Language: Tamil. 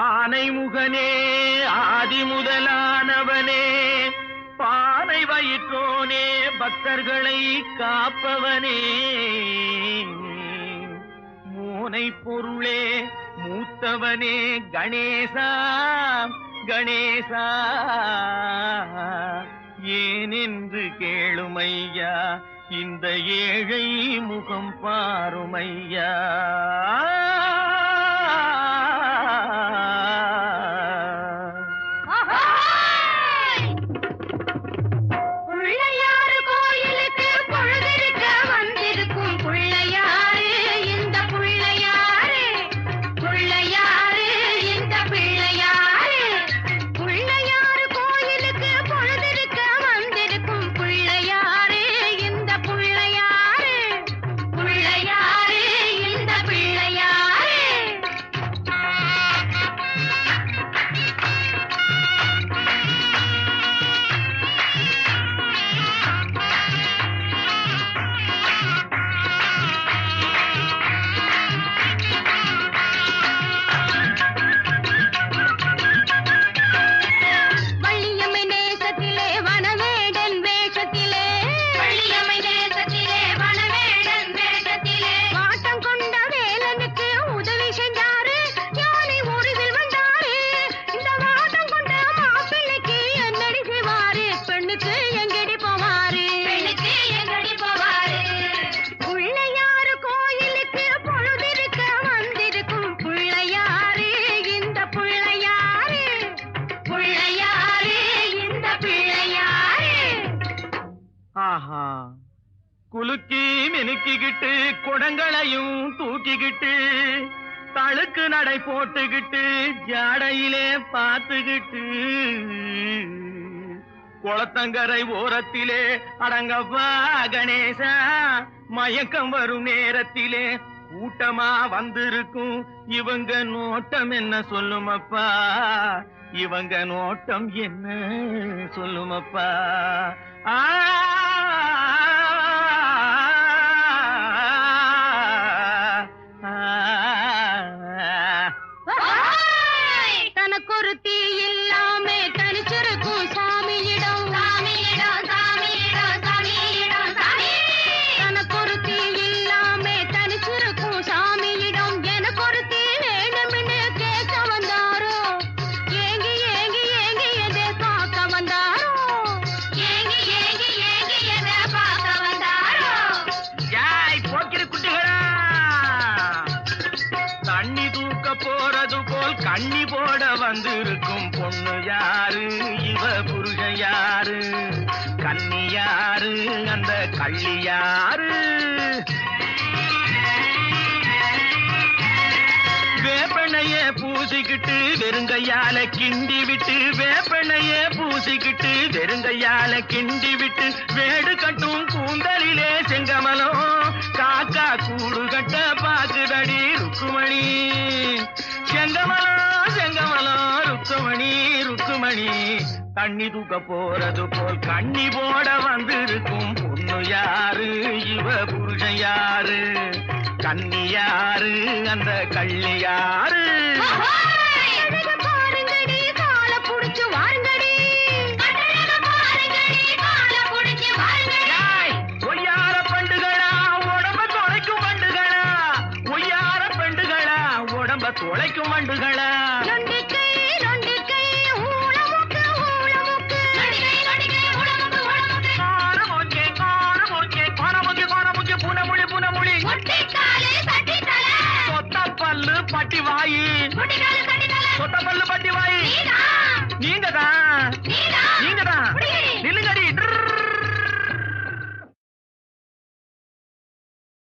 ஆனைமுகனே ஆதி முதலானவனே பானை வயிற்றோனே பக்தர்களை காப்பவனே. மூனை பொருளே மூத்தவனே கணேசா கணேசா. ஏனென்று கேளுமையா இந்த ஏழை முகம் பாருமையா. ஆஹா. குலுக்கி மினுக்கிக்கிட்டு குடங்களையும் தூக்கிக்கிட்டு தழுக்கு நடை போட்டுக்கிட்டு ஜாடையிலே பார்த்துக்கிட்டு குளத்தங்கரை ஓரத்திலே அடங்கப்பா கணேசா. மயக்கம் வரும் நேரத்திலே கூட்டமா வந்திருக்கும் இவங்க நோட்டம் என்ன சொல்லுமப்பா? இவங்க நோட்டம் என்ன சொல்லுமப்பா? ஆ कुर्ती யாரு? கன்னி அந்த கள்ளி யாரு பூசிக்கிட்டு வெறுங்கையால கிண்டி விட்டு வேப்பெண்ணைய பூசிக்கிட்டு வெறுங்கையால கிண்டி விட்டு வேடு கட்டும் கூந்தலிலே செங்கமலம் காக்கா கூடு கட்ட பாக்குதடி ருக்குமணி. தண்ணி தூக்க போறது போல் கண்ணி போட வந்திருக்கும் பொண்ணு யாரு? இவ புருஷன் யாரு? கண்ணி யாரு? அந்த கள்ளி யாரு? அழக வண்டுகள் பல்லு பட்டி வாயி. நீங்க தான் நீங்க தான்